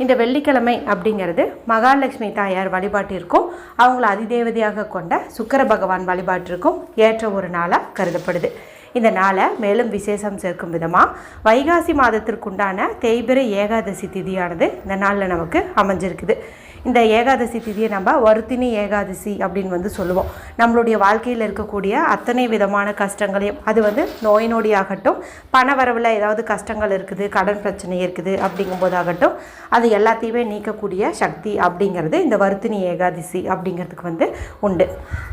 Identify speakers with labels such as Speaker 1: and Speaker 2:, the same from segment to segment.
Speaker 1: இந்த வெள்ளிக்கிழமை அப்படிங்கிறது மகாலட்சுமி தாயார் வழிபாட்டிற்கும் அவங்கள அதிதேவதையாக கொண்ட சுக்கர பகவான் வழிபாட்டிற்கும் ஏற்ற ஒரு நாளாக கருதப்படுது. இந்த நாளை மேலும் விசேஷம் சேர்க்கும் விதமாக வைகாசி மாதத்திற்குண்டான தேய்பிரை ஏகாதசி திதியானது இந்த நாளில் நமக்கு அமைஞ்சிருக்குது. இந்த ஏகாதசி திதியை நம்ம வருத்தினி ஏகாதசி அப்படின்னு வந்து சொல்லுவோம். நம்மளுடைய வாழ்க்கையில் இருக்கக்கூடிய அத்தனை விதமான கஷ்டங்களையும் அது வந்து நோய் நொடியாகட்டும் பண வரவில் ஏதாவது கஷ்டங்கள் இருக்குது கடன் பிரச்சனை இருக்குது அப்படிங்கும்போதாகட்டும் அது எல்லாத்தையுமே நீக்கக்கூடிய சக்தி அப்படிங்கிறது இந்த வருத்தினி ஏகாதசி அப்படிங்கிறதுக்கு வந்து உண்டு.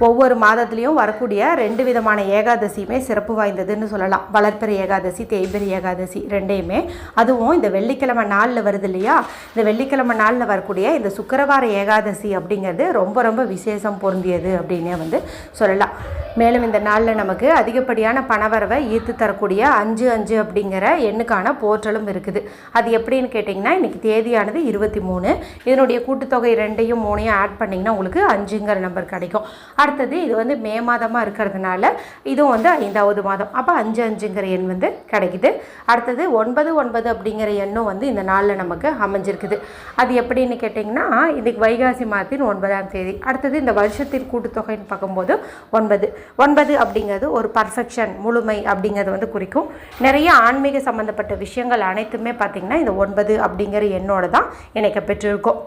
Speaker 1: ஒவ்வொரு மாதத்துலேயும் வரக்கூடிய ரெண்டு விதமான ஏகாதசியுமே சிறப்பு வாய்ந்ததுன்னு சொல்லலாம். வளர்ப்பிற ஏகாதசி தேய்பிரி ஏகாதசி ரெண்டையுமே. அதுவும் இந்த வெள்ளிக்கிழமை நாளில் வருது இல்லையா? இந்த வெள்ளிக்கிழமை நாளில் வரக்கூடிய இந்த சுக்கரவார ஏகாதசி அப்படிங்கிறது ரொம்ப ரொம்ப விசேஷம் பொருந்தியது அப்படின்னே வந்து சொல்லலாம். மேலும் இந்த நாளில் நமக்கு அதிகப்படியான பணவரவை ஈர்த்து தரக்கூடிய அஞ்சு அஞ்சு அப்படிங்கிற எண்ணுக்கான போற்றலும் இருக்குது. அது எப்படின்னு கேட்டிங்கன்னா இன்றைக்கி தேதியானது இருபத்தி மூணு. இதனுடைய கூட்டுத்தொகை ரெண்டையும் மூணையும் ஆட் பண்ணிங்கன்னா உங்களுக்கு அஞ்சுங்கிற நம்பர் கிடைக்கும். அடுத்தது இது வந்து மே மாதமாக இருக்கிறதுனால இதுவும் வந்து ஐந்தாவது மாதம். அப்போ அஞ்சு அஞ்சுங்கிற எண் வந்து கிடைக்குது. அடுத்தது ஒன்பது ஒன்பது அப்படிங்கிற எண்ணும் வந்து இந்த நாளில் நமக்கு அமைஞ்சிருக்குது. அது எப்படின்னு கேட்டிங்கன்னா இன்றைக்கி வைகாசி மாதத்தின் ஒன்பதாம் தேதி. அடுத்தது இந்த வருஷத்தின் கூட்டுத்தொகைன்னு பார்க்கும்போது ஒன்பது. ஒன்பது அப்படிங்கிறது ஒரு பர்ஃபெக்ஷன் முழுமை அப்படிங்கிறது வந்து குறிக்கும். நிறைய ஆன்மீக சம்மந்தப்பட்ட விஷயங்கள் அனைத்துமே பார்த்திங்கன்னா இந்த ஒன்பது அப்படிங்கிற எண்ணோடு தான் இணைக்கப்பெற்றிருக்கும்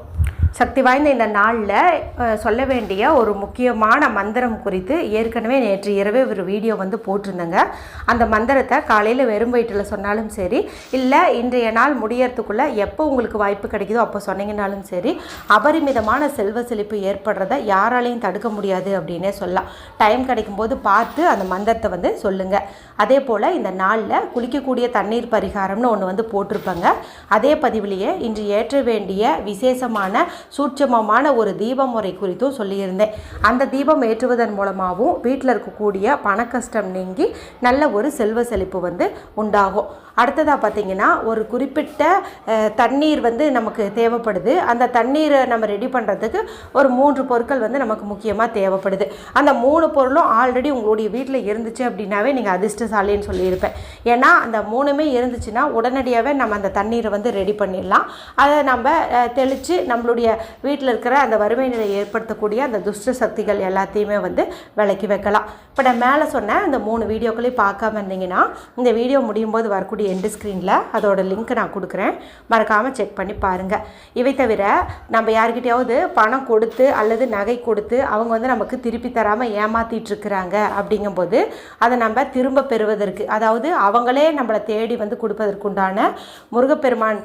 Speaker 1: சக்தி வாய்ந்த இந்த நாளில் சொல்ல வேண்டிய ஒரு முக்கியமான மந்திரம் குறித்து ஏற்கனவே நேற்று இரவே ஒரு வீடியோ வந்து போட்டிருந்தேங்க. அந்த மந்திரத்தை காலையில் வெறும் வயிற்றில் சொன்னாலும் சரி இல்லை இன்றைய நாள் முடியறதுக்குள்ளே எப்போ உங்களுக்கு வாய்ப்பு கிடைக்குதோ அப்போ சொன்னீங்கனாலும் சரி அபரிமிதமான செல்வ செழிப்பு ஏற்படுறத யாராலையும் தடுக்க முடியாது அப்படின்னே சொல்லலாம். டைம் கிடைக்கும்போது பார்த்து அந்த மந்திரத்தை வந்து சொல்லுங்கள் அதே போல் இந்த நாளில் குளிக்கக்கூடிய தண்ணீர் பரிகாரம்னு ஒன்று வந்து போட்டிருப்பாங்க. அதே பதிவிலேயே இன்று ஏற்ற வேண்டிய விசேஷமான சூட்சமமான ஒரு தீப முறை குறித்தும் சொல்லியிருந்தேன். அந்த தீபம் ஏற்றுவதன் மூலமாகவும் வீட்டில் இருக்கக்கூடிய பண கஷ்டம் நீங்கி நல்ல ஒரு செல்வ செழிப்பு வந்து உண்டாகும். அடுத்ததாக பார்த்தீங்கன்னா ஒரு குறிப்பிட்ட தண்ணீர் வந்து நமக்கு தேவைப்படுது. அந்த தண்ணீரை நம்ம ரெடி பண்ணுறதுக்கு ஒரு மூன்று பொருட்கள் வந்து நமக்கு முக்கியமாக தேவைப்படுது. அந்த மூணு பொருளும் ஆல்ரெடி உங்களுடைய வீட்டில் இருந்துச்சு அப்படின்னாவே நீங்கள் அதிர்ஷ்டசாலின்னு சொல்லியிருப்பேன். ஏன்னா அந்த மூணுமே இருந்துச்சுன்னா உடனடியாகவே நம்ம அந்த தண்ணீரை வந்து ரெடி பண்ணிடலாம். அதை நம்ம தெளித்து நம்மளுடைய வீட்டில் இருக்கிற அந்த வறுமை நிலை ஏற்படுத்தக்கூடிய அந்த துஷ்ட சக்திகள் எல்லாத்தையுமே வந்து விலக்கி வைக்கலாம். இப்போ நான் மேலே சொன்ன அந்த மூணு வீடியோக்களையும் பார்க்காம இருந்தீங்கன்னா இந்த வீடியோ முடியும் போது வரக்கூடிய எண்டு ஸ்க்ரீனில் அதோட லிங்க் நான் கொடுக்குறேன். மறக்காமல் செக் பண்ணி பாருங்கள் இவை தவிர நம்ம யார்கிட்டையாவது பணம் கொடுத்து அல்லது நகை கொடுத்து அவங்க வந்து நமக்கு திருப்பி தராமல் ஏமாற்றிட்டுருக்குறாங்க அப்படிங்கும்போது அதை நம்ம திரும்ப பெறுவதற்கு அதாவது அவங்களே நம்மளை தேடி வந்து கொடுப்பதற்குண்டான முருகப்பெருமான்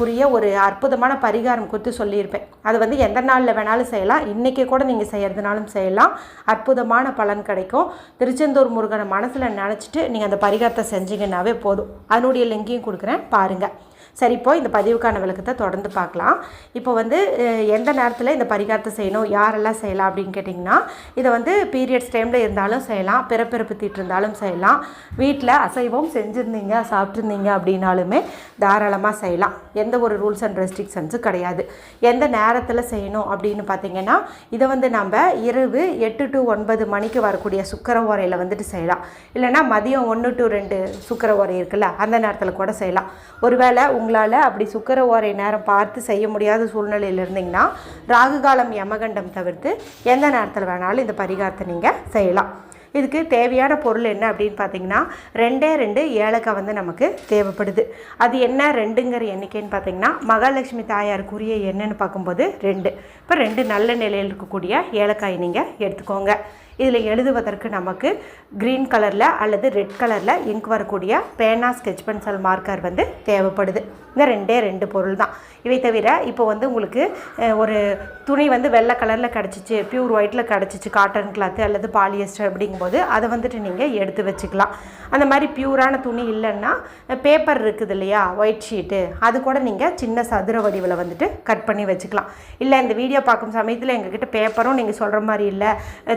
Speaker 1: குரிய குறிய ஒரு அற்புதமான பரிகாரம் குறித்து சொல்லியிருப்பேன். அது வந்து எந்த நாளில் வேணாலும் செய்யலாம். இன்றைக்கி கூட நீங்கள் செய்கிறதுனாலும் செய்யலாம். அற்புதமான பலன் கிடைக்கும். திருச்செந்தூர் முருகனை மனசில் நினச்சிட்டு நீங்கள் அந்த பரிகாரத்தை செஞ்சீங்கன்னாவே போதும். அதனுடைய லிங்கையும் கொடுக்குறேன். பாருங்கள் சரி இப்போ இந்த பதிவுக்கான விளக்கத்தை தொடர்ந்து பார்க்கலாம். இப்போ வந்து எந்த நேரத்தில் இந்த பரிகாரத்தை செய்யணும்? யாரெல்லாம் செய்யலாம் அப்படின்னு கேட்டிங்கன்னா இதை வந்து பீரியட்ஸ் டைமில் இருந்தாலும் செய்யலாம். பிறப்பிறப்பு தீட்டு இருந்தாலும் செய்யலாம். வீட்டில் அசைவம் செஞ்சுருந்தீங்க சாப்பிட்ருந்தீங்க அப்படின்னாலுமே தாராளமாக செய்யலாம். எந்த ஒரு ரூல்ஸ் அண்ட் ரெஸ்ட்ரிக்ஷன்ஸும் கிடையாது. எந்த நேரத்தில் செய்யணும் அப்படின்னு பார்த்தீங்கன்னா இதை வந்து நம்ம இரவு எட்டு டு ஒன்பது மணிக்கு வரக்கூடிய சுக்கர ஓரையில் வந்துட்டு செய்யலாம். இல்லைன்னா மதியம் ஒன்று டு ரெண்டு சுக்கர ஓரை இருக்குல்ல அந்த நேரத்தில் கூட செய்யலாம். ஒருவேளை உங்களால் அப்படி சுக்கர ஓரை நேரம் பார்த்து செய்ய முடியாத சூழ்நிலையில் இருந்தீங்கன்னா ராகு காலம் யமகண்டம் தவிர்த்து எந்த நேரத்தில் வேணாலும் இந்த பரிகாரத்தை நீங்கள் செய்யலாம். இதுக்கு தேவையான பொருள் என்ன அப்படின்னு பார்த்தீங்கன்னா ரெண்டே ரெண்டு ஏலக்காய் வந்து நமக்கு தேவைப்படுது. அது என்ன ரெண்டுங்கிற எண்ணிக்கைன்னு பார்த்தீங்கன்னா மகாலட்சுமி தாயாருக்குரிய என்னன்னு பார்க்கும்போது ரெண்டு. இப்போ ரெண்டு நல்ல நிலையில் இருக்கக்கூடிய ஏலக்காய் நீங்கள் எடுத்துக்கோங்க. இதில் எழுதுவதற்கு நமக்கு க்ரீன் கலரில் அல்லது ரெட் கலரில் இங்க் வரக்கூடிய பேனா ஸ்கெச் பென்சில் மார்க்கர் வந்து தேவைப்படுது. இந்த ரெண்டே ரெண்டு பொருள் தான். இவை தவிர இப்போ வந்து உங்களுக்கு ஒரு துணி வந்து வெள்ளை கலரில் கிடச்சிச்சு பியூர் ஒயிட்டில் கிடச்சிச்சு காட்டன் கிளாத்து அல்லது பாலியஸ்டர் அப்படிங்கும்போது அதை வந்துட்டு நீங்கள் எடுத்து வச்சுக்கலாம். அந்த மாதிரி பியூரான துணி இல்லைன்னா பேப்பர் இருக்குது இல்லையா ஒயிட் ஷீட்டு அது கூட நீங்கள் சின்ன சதுர வடிவில் வந்துட்டு கட் பண்ணி வச்சுக்கலாம். இல்லை இந்த வீடியோ பார்க்கும் சமயத்தில் எங்ககிட்ட பேப்பரும் நீங்கள் சொல்கிற மாதிரி இல்லை.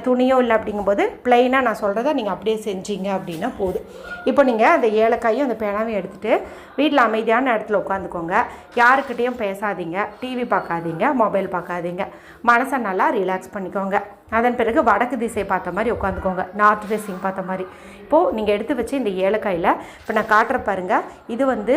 Speaker 1: துணியும் இல்லை அப்படிங்கும்போது ப்ளைனாக நான் சொல்கிறத நீங்கள் அப்படியே செஞ்சீங்க அப்படின்னா போதும். இப்போ நீங்கள் அந்த ஏலக்காயும் அந்த பேனாவையும் எடுத்துகிட்டு வீட்டில் அமைதியான இடத்துல உட்காந்துக்கோங்க. யாருக்கிட்டேயும் பேசாதீங்க. டிவி பார்க்காதீங்க. மொபைல் பார்க்காதீங்க. மனசை நல்லா ரிலாக்ஸ் பண்ணிக்கோங்க. அதன் பிறகு வடக்கு திசை பார்த்த மாதிரி உட்காந்துக்கோங்க. நார்த் ஃபேஸிங் பார்த்த மாதிரி. இப்போது நீங்கள் எடுத்து வச்சு இந்த ஏலக்காயில் இப்போ நான் காட்டுற பாருங்கள் இது வந்து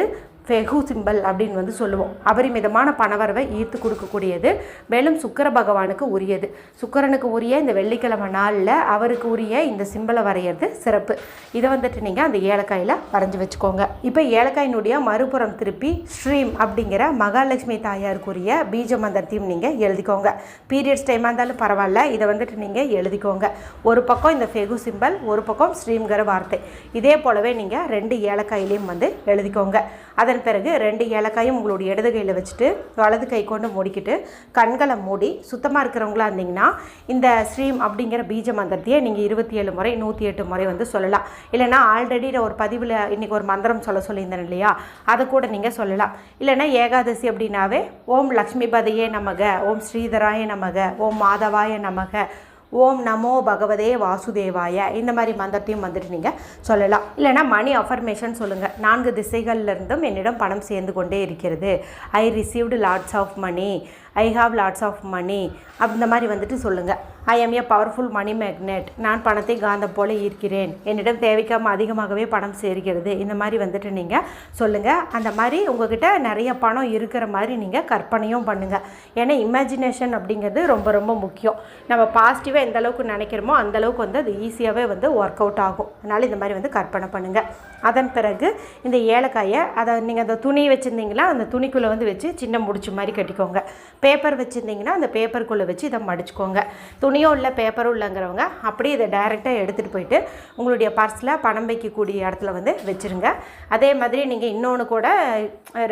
Speaker 1: ஃபெகு சிம்பல் அப்படின்னு வந்து சொல்லுவோம். அபரிமிதமான பணவரவை ஈர்த்து கொடுக்கக்கூடியது. மேலும் சுக்கர பகவானுக்கு உரியது. சுக்கரனுக்கு உரிய இந்த வெள்ளிக்கிழமை நாளில் அவருக்கு உரிய இந்த சிம்பலை வரைகிறது சிறப்பு. இதை வந்துட்டு நீங்கள் அந்த ஏலக்காயில் வரைஞ்சி வச்சுக்கோங்க. இப்போ ஏலக்காயினுடைய மறுபுறம் திருப்பி ஸ்ரீம் அப்படிங்கிற மகாலட்சுமி தாயாருக்குரிய பீஜ மந்திரத்தையும் நீங்கள் எழுதிக்கோங்க. பீரியட்ஸ் டைமாக இருந்தாலும் பரவாயில்ல. இதை வந்துட்டு நீங்கள் எழுதிக்கோங்க. ஒரு பக்கம் இந்த ஃபெகு சிம்பல் ஒரு பக்கம் ஸ்ரீம்ங்கிற வார்த்தை. இதே போலவே நீங்கள் ரெண்டு ஏலக்காயிலையும் வந்து எழுதிக்கோங்க. அதன் பிறகு ரெண்டு ஏலக்காயும் உங்களுடைய இடது கையில் வச்சுட்டு வலது கை கொண்டு மூடிக்கிட்டு கண்களை மூடி சுத்தமாக இருக்கிறவங்களா இருந்தீங்கன்னா இந்த ஸ்ரீம் அப்படிங்கிற பீஜ மந்திரத்தையே நீங்கள் இருபத்தி ஏழு முறை நூற்றி எட்டு முறை வந்து சொல்லலாம். இல்லைனா ஆல்ரெடி ஒரு பதிவில் இன்றைக்கி ஒரு மந்திரம் சொல்ல சொல்லியிருந்தேன் இல்லையா? அதை கூட நீங்கள் சொல்லலாம். இல்லைனா ஏகாதசி அப்படின்னாவே ஓம் லக்ஷ்மிபதையே நமக ஓம் ஸ்ரீதராய நமக ஓம் மாதவாய நமக ஓம் நமோ பகவதே வாசுதேவாய. இந்த மாதிரி மந்திரத்தையும் வந்துட்டு நீங்கள் சொல்லலாம். இல்லைனா மணி அஃபர்மேஷன் சொல்லுங்கள் நான்கு திசைகள்லேருந்தும் என்னிடம் பணம் சேர்ந்து கொண்டே இருக்கிறது. I received lots of money I have lots of money அந்த மாதிரி வந்துட்டு சொல்லுங்கள் I am a powerful money magnet நான் பணத்தை காந்தம் போல ஈர்க்கிறேன். என்னிடம் தேவைக்காம அதிகமாகவே பணம் சேர்கிறது. இந்த மாதிரி வந்துட்டு நீங்கள் சொல்லுங்கள் அந்த மாதிரி உங்ககிட்ட நிறைய பணம் இருக்கிற மாதிரி நீங்கள் கற்பனையும் பண்ணுங்கள் ஏன்னா இமேஜினேஷன் அப்படிங்கிறது ரொம்ப ரொம்ப முக்கியம். நம்ம பாசிட்டிவாக எந்த அளவுக்கு நினைக்கிறோமோ அந்த அளவுக்கு வந்து அது ஈஸியாகவே வந்து ஒர்க் அவுட் ஆகும். அதனால் இந்த மாதிரி வந்து கற்பனை பண்ணுங்கள் அதன் பிறகு இந்த ஏலக்காயை அதை நீங்கள் அந்த துணி வச்சுருந்தீங்களா? அந்த துணிக்குள்ளே வந்து வச்சு சின்ன முடிச்சு மாதிரி கட்டிக்கோங்க. பேப்பர் வச்சுருந்தீங்கன்னா அந்த பேப்பருக்குள்ளே வச்சு இதை மடிச்சுக்கோங்க. துணியும் இல்லை பேப்பரும் இல்லைங்கிறவங்க அப்படியே இதை டைரெக்டாக எடுத்துகிட்டு போயிட்டு உங்களுடைய பர்ஸில் பணம் வைக்கக்கூடிய இடத்துல வந்து வச்சுருங்க. அதே மாதிரி நீங்கள் இன்னொன்று கூட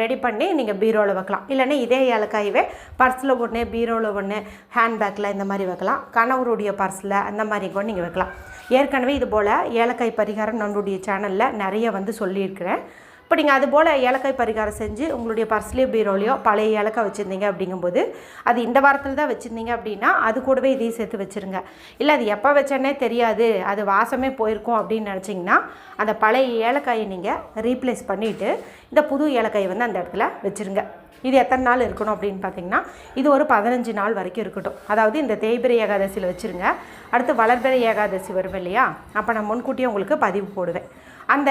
Speaker 1: ரெடி பண்ணி நீங்கள் பீரோவில் வைக்கலாம். இல்லைன்னா இதே ஏலக்காயவே பர்ஸில் ஒன்று பீரோவில் ஒன்று ஹேண்ட்பேக்கில் இந்த மாதிரி வைக்கலாம். கணவருடைய பர்ஸில் அந்த மாதிரி கூட நீங்கள் வைக்கலாம். ஏற்கனவே இது போல் ஏலக்காய் பரிகாரம் நம்மளுடைய சேனலில் நிறைய வந்து சொல்லியிருக்கிறேன். இப்போ நீங்கள் அதுபோல் ஏலக்காய் பரிகாரம் செஞ்சு உங்களுடைய பர்ஸ்லேயோ பீரோலையோ பழைய ஏலக்காய் வச்சுருந்தீங்க அப்படிங்கும்போது அது இந்த வாரத்தில் தான் வச்சுருந்தீங்க அப்படின்னா அது கூடவே இதையும் சேர்த்து வச்சுருங்க. இல்லை அது எப்போ வச்சேன்னே தெரியாது. அது வாசமே போயிருக்கும் அப்படின்னு நினச்சிங்கன்னா அந்த பழைய ஏலக்காயை நீங்கள் ரீப்ளேஸ் பண்ணிவிட்டு இந்த புது ஏலக்காயை வந்து அந்த இடத்துல வச்சுருங்க. இது எத்தனை நாள் இருக்கணும் அப்படின்னு பார்த்தீங்கன்னா இது ஒரு பதினஞ்சு நாள் வரைக்கும் இருக்கட்டும். அதாவது இந்த தேய்பிரை ஏகாதசியில் வச்சுருங்க. அடுத்து வளர்பிறை ஏகாதசி வரும் இல்லையா? அப்போ நான் முன்கூட்டியே உங்களுக்கு பதிவு போடுவேன். அந்த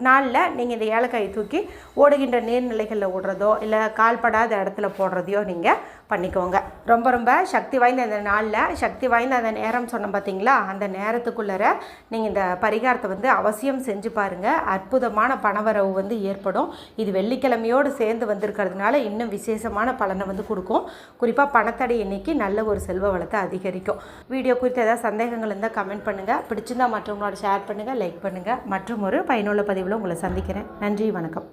Speaker 1: நாளில் நீங்கள் இந்த ஏலக்காயை தூக்கி ஓடுகின்ற நீர்நிலைகளில் விடுறதோ இல்லை கால்படாத இடத்துல போடுறதையோ நீங்கள் பண்ணிக்கோங்க. ரொம்ப ரொம்ப சக்தி வாய்ந்த அந்த நாளில் சக்தி வாய்ந்த அந்த நேரம் சொன்னோம் பார்த்தீங்களா அந்த நேரத்துக்குள்ளே நீங்கள் இந்த பரிகாரத்தை வந்து அவசியம் செஞ்சு பாருங்கள் அற்புதமான பணவரவு வந்து ஏற்படும். இது வெள்ளிக்கிழமையோடு சேர்ந்து வந்திருக்கிறதுனால இன்னும் விசேஷமான பலனை வந்து கொடுக்கும். குறிப்பாக பணத்தடை எண்ணிக்கை நல்ல ஒரு செல்வ வளத்தை அதிகரிக்கும். வீடியோ குறித்து ஏதாவது சந்தேகங்கள் இருந்தால் கமெண்ட் பண்ணுங்கள் பிடிச்சிருந்தா மற்றவங்களோட ஷேர் பண்ணுங்கள் லைக் பண்ணுங்கள் மற்றும் ஒரு பயனுள்ள பதிவில் உங்களை சந்திக்கிறேன். நன்றி வணக்கம்.